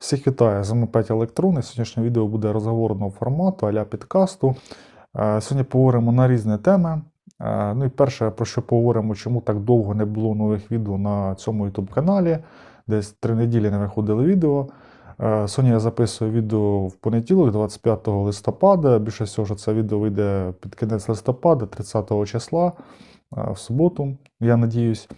Всіх вітаю, з вами Петя Електрони. Сьогоднішнє відео буде розговорного формату а-ля підкасту. Е, Сьогодні поговоримо на різні теми. Е, Ну і перше, про що поговоримо, чому так довго не було нових відео на цьому YouTube каналі. Десь три неділі не виходили відео. Е, Сьогодні я записую відео в понеділок, 25 листопада. Більше всього, це відео вийде під кінець листопада, 30 числа, в суботу, я надіюсь.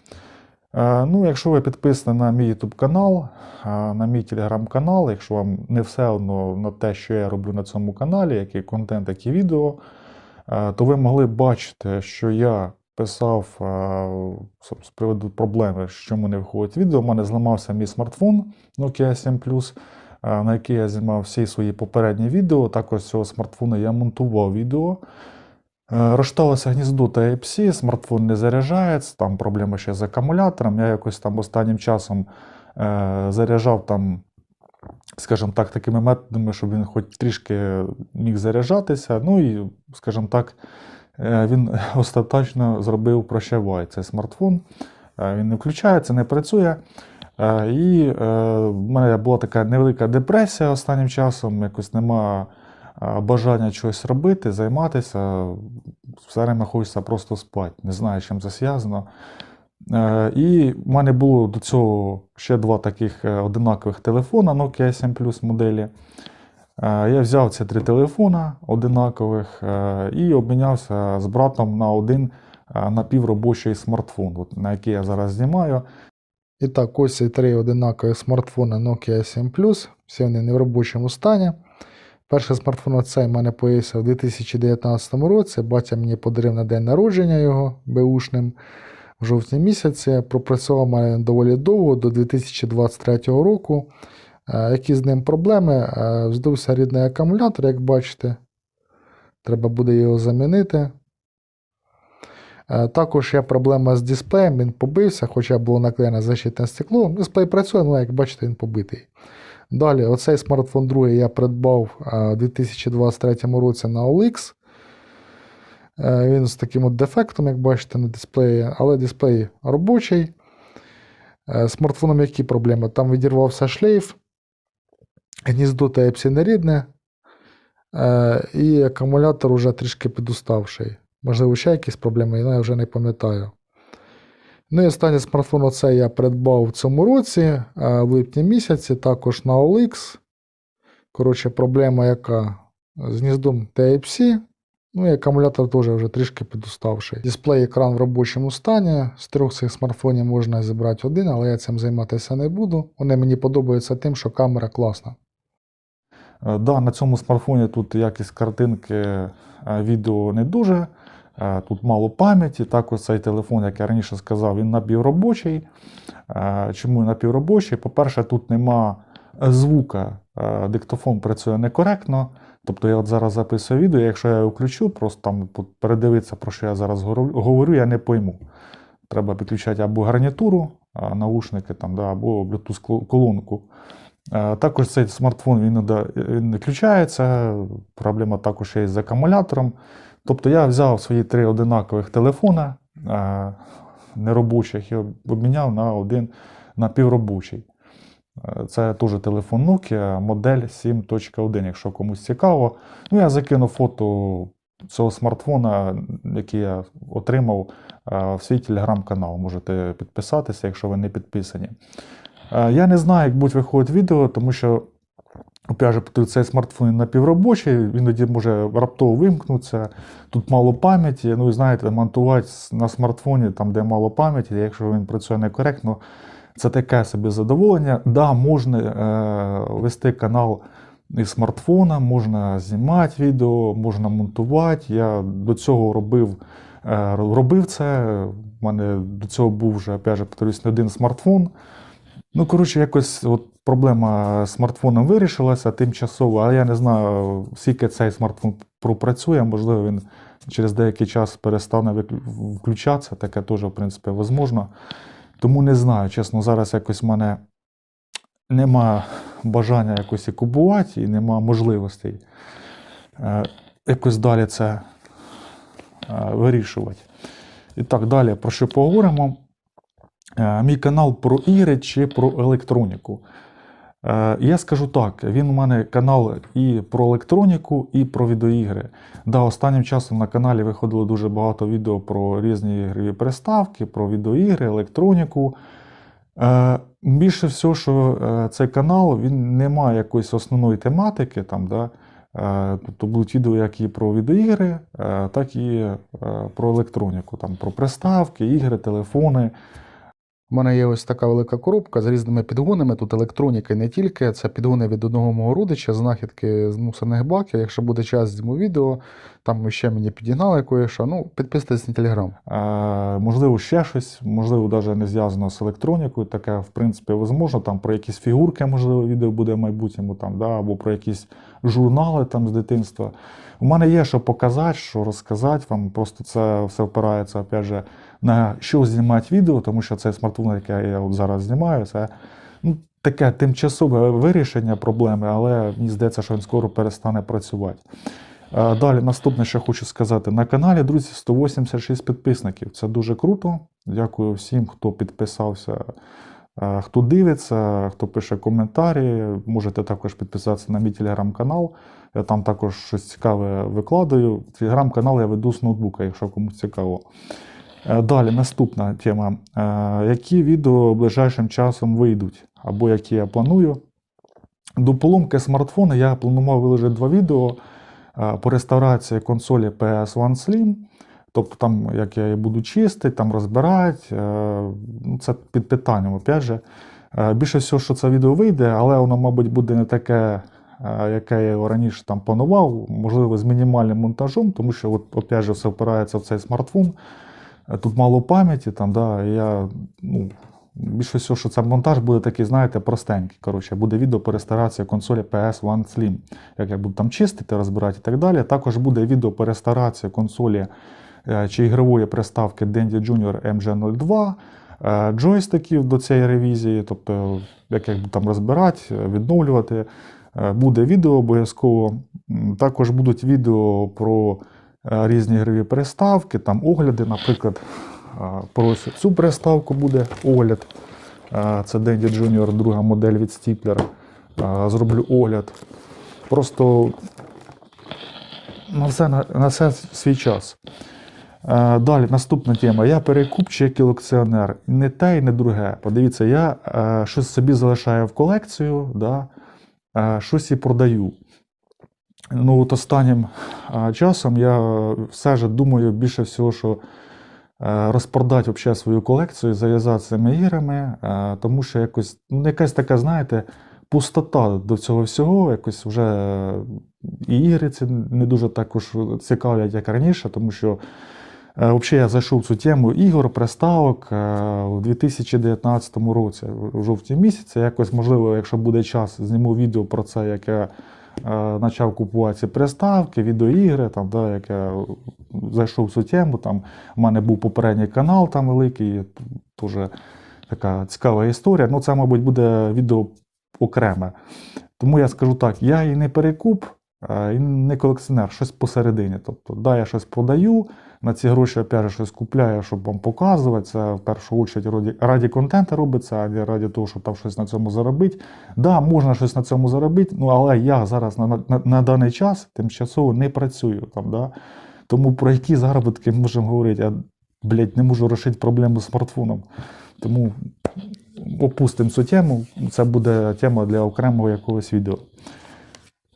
Е, Ну, якщо ви підписані на мій YouTube канал, е, на мій телеграм-канал, якщо вам не все одно на те, що я роблю на цьому каналі, який контент, які відео, е, то ви могли бачити, що я писав з приводу проблеми, що мене виходить відео. У мене зламався мій смартфон Nokia 7 Plus, на який я знімав всі свої попередні відео. Також з цього смартфону я монтував відео. Е, Розшталося гніздо Type-C, смартфон не заряджається, там проблема ще з акумулятором. Я якось там останнім часом е, заряджав там, скажімо так, такими методами, щоб він хоч трішки міг заряджатися. Ну і, скажімо так, е, він остаточно зробив прощавай цей смартфон. Е, Він не включається, не працює. Е, І е, в мене була така невелика депресія останнім часом, якось нема е, бажання чогось робити, займатися. Все время хочеться просто спати. Не знаю, чим це зв'язано. Е, І в мене було до цього ще два таких е, одинакових телефона Nokia 7 Plus моделі. Е, Я взяв ці три телефона одинакових і обмінявся з братом на один напівробочий смартфон, на який я зараз знімаю. І так, ось ці три одинакові смартфони Nokia 7 Plus. Всі вони не в робочому стані. Перший смартфон цей в мене появився в 2019 році. Батя мені подарив на день народження його беушним в жовтні місяці. Пропрацював мене доволі довго до 2023 року. Е, Які з ним проблеми? Е, Здувся рідний акумулятор, як бачите. Треба буде його замінити. Е, Також є проблема з дисплеєм, він побився, хоча було наклеєне защитне стекло. Дисплей працює, але як бачите, він побитий. Далі, оцей смартфон другий я придбав у 2023 році на OLX. Е, Він з таким от дефектом, як бачите, на дисплеї, але дисплей робочий. Е, Смартфоном які проблеми? Там відірвався шлейф, гніздо Type-C нерідне, е, і акумулятор вже трішки підуставший. Можливо, ще якісь проблеми, я вже не пам'ятаю. Ну і останній смартфон оце я придбав в цьому році, е, в липні місяці, також на OLX. Коротше, проблема яка з гніздом Type-C. Ну і акумулятор теж вже трішки підуставший. Дисплей екран в робочому стані. З трьох цих смартфонів можна зібрати один, але я цим займатися не буду. Вони мені подобаються тим, що камера класна. Е, Да, на цьому смартфоні тут якість картинки, е, відео не дуже. Е, Тут мало пам'яті. Також цей телефон, як я раніше сказав, він напівробочий. Е, Чому напівробочий? По-перше, тут нема звука, е, диктофон працює некоректно. Тобто я от зараз записую відео, якщо я його включу, просто там передивитися, про що я зараз говорю- я не пойму. Треба підключати або гарнітуру, наушники там, да, або Bluetooth колонку. Також цей смартфон він не включається. Проблема також є з акумулятором. Тобто я взяв свої три одинакових телефона е, неробочих і обміняв на один напівробочий. Е, Це теж телефон Nokia, модель 7.1, якщо комусь цікаво. Ну, я закинув фото цього смартфона, який я отримав е, в свій телеграм-канал. Можете підписатися, якщо ви не підписані. Я не знаю, як будуть виходити відео, тому що опять цей смартфон напівробочий, він іноді може раптово вимкнутися. Тут мало пам'яті. Ну і знаєте, монтувати на смартфоні, там, де мало пам'яті, якщо він працює некоректно, це таке собі задоволення. Да, можна е, вести канал із смартфона, можна знімати відео, можна монтувати. Я до цього робив, е, робив це. У мене до цього був вже, опять же, повторюсь, не один смартфон. Ну, коротше, якось от проблема з смартфоном вирішилася тимчасово, а я не знаю, скільки цей смартфон пропрацює, можливо, він через деякий час перестане включатися, таке теж, в принципі, можливо. Тому не знаю, чесно, зараз якось в мене нема бажання якось і купувати, і нема можливостей е, якось далі це е, вирішувати. І так, далі про що поговоримо? Е, Мій канал про ігри чи про електроніку. Е, Я скажу так: він у мене канал і про електроніку, і про відеоігри. Да, останнім часом на каналі виходило дуже багато відео про різні ігрові приставки, про відеоігри, електроніку. Е, Більше всього, що цей канал він не має якоїсь основної тематики, там, да, тобто будуть відео як і про відеоігри, так і про електроніку, там, про приставки, ігри, телефони. У мене є ось така велика коробка з різними підгонами. Тут електроніки не тільки, це підгони від одного мого родича, знахідки з мусорних баків. Якщо буде час, зніму відео, там ще мені підігнали кое-що. Ну, підписуйтесь на телеграм. Е, можливо, ще щось, можливо, навіть не зв'язано з електронікою. Таке, в принципі, можливо, там про якісь фігурки, можливо, відео буде в майбутньому, там, да, або про якісь журнали там, з дитинства. У мене є що показати, що розказати вам. Просто це все опирається, опять же, на що знімати відео, тому що цей смартфон, який я от зараз знімаю, це ну, таке тимчасове вирішення проблеми, але мені здається, що він скоро перестане працювати. Е, Далі, наступне, що хочу сказати, на каналі, друзі, 186 підписників. Це дуже круто. Дякую всім, хто підписався, е, хто дивиться, хто пише коментарі. Можете також підписатися на мій телеграм-канал. Я там також щось цікаве викладаю. Телеграм-канал я веду з ноутбука, якщо комусь цікаво. Е, Далі, наступна тема. Е, Які відео ближайшим часом вийдуть, або які я планую. До поломки смартфона я планував виложити два відео е, по реставрації консолі PS One Slim. Тобто, там, як я її буду чистити, там розбирати. ну, Це під питанням, опять же. Більше всього, що це відео вийде, але воно, мабуть, буде не таке, яке я його раніше там планував, можливо, з мінімальним монтажом, тому що, от, опять же, все впирається в цей смартфон. Тут мало пам'яті, там, да, я, ну, більше всього, що це монтаж буде такий, знаєте, простенький. Коротше, буде відео по реставрації консолі PS One Slim. Як я буду там чистити, розбирати і так далі. Також буде відео по реставрації консолі е, чи ігрової приставки Dendy Junior MG02, е, джойстиків до цієї ревізії, тобто, як я буду там розбирати, е, відновлювати. Буде відео обов'язково. Також будуть відео про різні ігрові приставки, там огляди, наприклад, е, про цю приставку буде огляд. Е, Це Dendy Junior, друга модель від. Е, Зроблю огляд. Просто на все, на, все свій час. Е, Далі, наступна тема. Я перекуп чи колекціонер. Не те і не друге. Подивіться, я е, щось собі залишаю в колекцію, да, е, щось і продаю. Ну, от останнім часом я все ж думаю більше всього, що е, розпродати вообще свою колекцію, зав'язати цими іграми, е, тому що якось, ну, якась така, знаєте, пустота до цього всього, якось вже е, і ігри ці не дуже також цікавлять, як раніше, тому що взагалі я зайшов в цю тему ігор, приставок у 2019 році, в жовтні місяці. Якось, можливо, якщо буде час, зніму відео про це, як я почав купувати приставки, відеоігри, там, да, як я зайшов в цю тему. Там, у мене був попередній канал там великий, теж така цікава історія. Ну, це, мабуть, буде відео окреме. Тому я скажу так: я і не перекуп, і не колекціонер, щось посередині. Тобто, да, я щось продаю, на ці гроші опять же, щось купляю, щоб вам показувати. Це в першу чергу раді, контенту робиться, а раді того, щоб там щось на цьому заробити. Да, можна щось на цьому заробити, ну але я зараз на, на, на даний час тимчасово не працюю. Там, да? Тому про які заробітки можемо говорити? Я, блядь, не можу рішити проблему з смартфоном. Тому опустимо цю тему. Це буде тема для окремого якогось відео.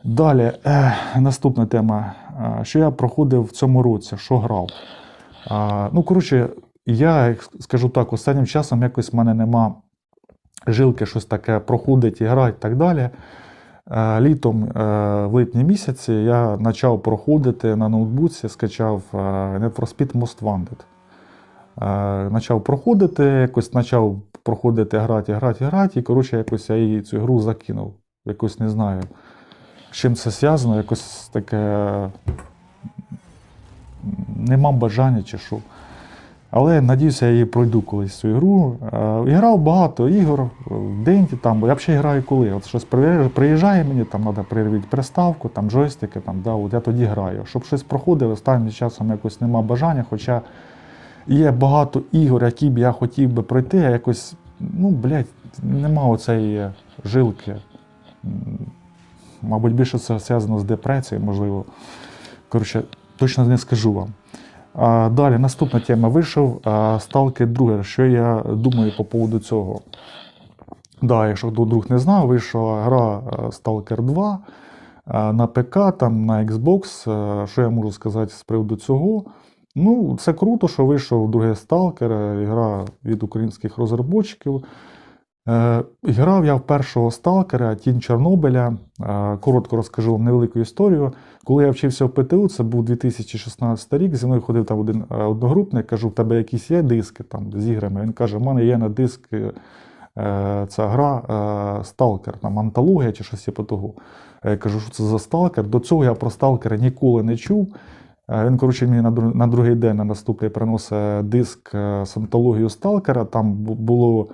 Далі, е, наступна тема. Е, Що я проходив в цьому році, що грав? А, ну, коротше, я скажу так, останнім часом якось в мене нема жилки, щось таке проходить, грати і так далі. Е, Літом, е, в липні місяці, я почав проходити на ноутбуці, скачав е, Need for Speed Most Wanted. Е, Почав проходити, якось почав проходити, грати, грати, грати, і коротше, якось я її цю гру закинув. Якось не знаю, чим це зв'язано, якось таке нема бажання чи що. Але надіюся, я її пройду колись цю ігру. Е, і грав багато ігор в день там, бо я взагалі граю коли. От щось приїжджає мені, там треба перевірити приставку, там джойстики, там, да, от я тоді граю. Щоб щось проходило, останнім часом якось нема бажання, хоча є багато ігор, які б я хотів би пройти, а якось, ну, блядь, нема оцеї жилки. Мабуть, більше це зв'язано з депресією, можливо. Коротше, точно не скажу вам. А, далі, наступна тема вийшов Stalker 2. Що я думаю по поводу цього? Да, якщо хто вдруг не знав, вийшла гра Stalker 2 е, на ПК, там на Xbox. Що я можу сказати з приводу цього? Ну, це круто, що вийшов другий Stalker, гра від українських розробників. Е, Грав я в першого сталкера Тінь Чорнобиля. Е, Коротко розкажу вам невелику історію. Коли я вчився в ПТУ, це був 2016 рік. Зі мною ходив там один е, одногрупник, кажу, в тебе якісь є диски там з іграми. Він каже: в мене є на диск ця гра Сталкер, там антологія чи щось типу того. Я кажу, що це за сталкер. До цього я про сталкера ніколи не чув. Він, коротше, мені на, другий день на наступний приносить диск з антологією Сталкера. Там було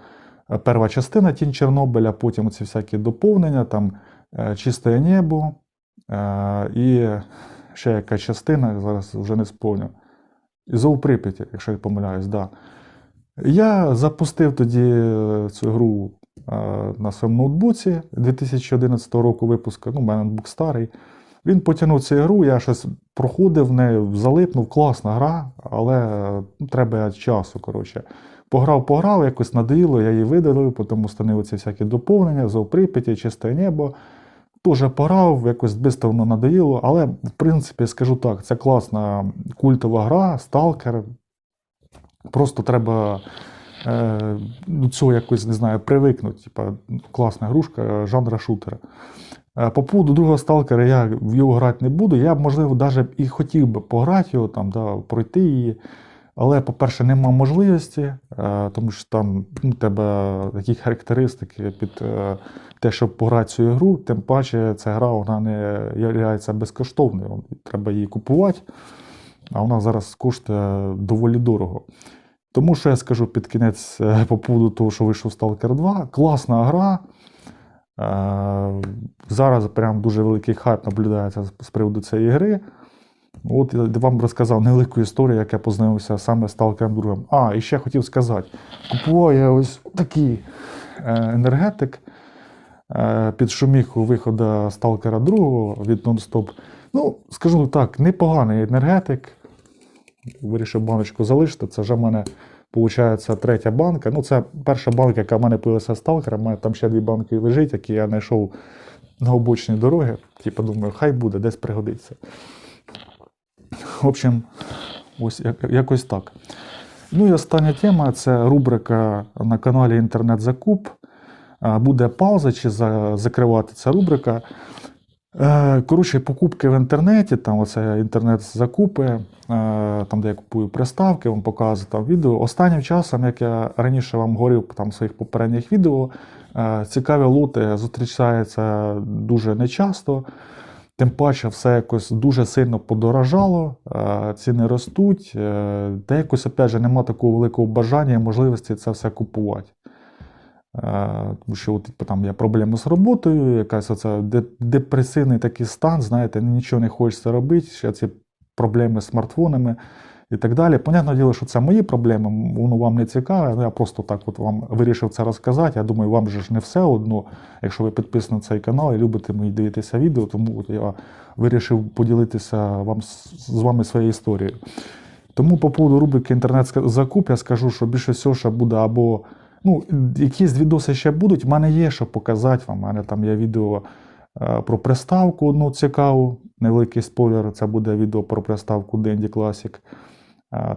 перша частина Тінь Чорнобиля, потім ці всякі доповнення, там е, Чисте небо е, і ще яка частина, зараз вже не сповню. І Зов Прип'яті, якщо я помиляюсь, да. Я запустив тоді е, цю гру е, на своєму ноутбуці 2011 року випуску. Ну, у мене ноутбук старий. Він потягнув цю гру, я щось проходив в неї, залипнув, класна гра, але е, треба часу. коротше. Пограв, пограв, якось надоїло, я її видалив, потім установив ці всякі доповнення, зовприпиті, чисте небо. Теж пограв, якось швидко воно надоїло, але в принципі скажу так, це класна культова гра, сталкер. Просто треба е, до цього якось не знаю, привикнути. Типа, класна грушка жанра шутера. Е, По поводу другого сталкера я в його грати не буду. Я можливо, навіть і хотів би пограти його, там, да, пройти її. Але, по-перше, нема можливості, е, тому що там ну, тебе такі характеристики під е, те, щоб пограти цю гру, тим паче ця гра вона не є безкоштовною. Треба її купувати, а вона зараз коштує доволі дорого. Тому що я скажу під кінець е, по поводу того, що вийшов Stalker 2. Класна гра. Зараз прям дуже великий хайп наблюдається з приводу цієї гри. От я вам розказав невелику історію, як я познайомився саме з Stalker 2. А, і ще хотів сказати: купував я ось такий е, енергетик е, під шуміху виходу Stalker 2 від Nonstop. Ну, скажу так, непоганий енергетик. Вирішив баночку залишити. Це вже в мене, виходить, третя банка. Ну, це перша банка, яка в мене появилася сталкера. У мене там ще дві банки лежить, які я знайшов на обочині дороги. Типу, думаю, хай буде, десь пригодиться. В общем, ось якось так. Ну і остання тема це рубрика на каналі Інтернет-Закуп. Буде пауза чи закривати ця рубрика. Е, Коротше, покупки в інтернеті, там оце інтернет-закупи, е, там, де я купую приставки, вам показую там відео. Останнім часом, як я раніше вам говорив там в своїх попередніх відео, е, цікаві лоти зустрічаються дуже нечасто. Тим паче, все якось дуже сильно подорожало, е, ціни ростуть, е, та якось, опять же, нема такого великого бажання і можливості це все купувати. Е, Тому що от, типу, там є проблеми з роботою, якась оця депресивний такий стан, знаєте, нічого не хочеться робити, ще ці проблеми з смартфонами і так далі. Понятне діло, що це мої проблеми, воно вам не цікаве. Ну, я просто так от вам вирішив це розказати. Я думаю, вам же ж не все одно, якщо ви підписані на цей канал і любите мої дивитися відео, тому от я вирішив поділитися вам з вами своєю історією. Тому по поводу рубрики інтернет-закуп я скажу, що більше всього, що буде або ну, якісь відоси ще будуть. У мене є що показати вам. У мене там є відео е, про приставку одну цікаву, невеликий спойлер. Це буде відео про приставку Dendy Classic.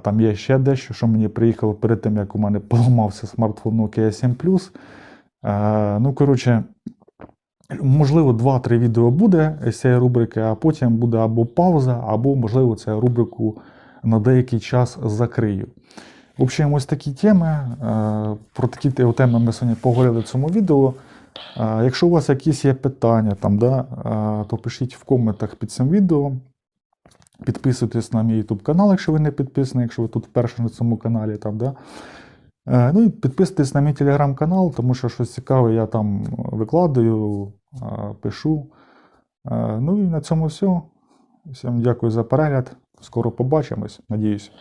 Там є ще дещо, що мені приїхало перед тим, як у мене поламався смартфон Nokia 7 Е, Ну, коротше, можливо, 2-3 відео буде з цієї рубрики, а потім буде або пауза, або, можливо, цю рубрику на деякий час закрию. В общем, ось такі теми. Про такі теми ми сьогодні поговорили в цьому відео. Якщо у вас якісь є питання, там, да, то пишіть в коментах під цим відео. Підписуйтесь на мій YouTube канал, якщо ви не підписані, якщо ви тут вперше на цьому каналі. Там, да. Е, Ну і підписуйтесь на мій телеграм-канал, тому що щось цікаве я там викладаю, е, пишу. Е, Ну і на цьому все. Всім дякую за перегляд. Скоро побачимось, надіюсь.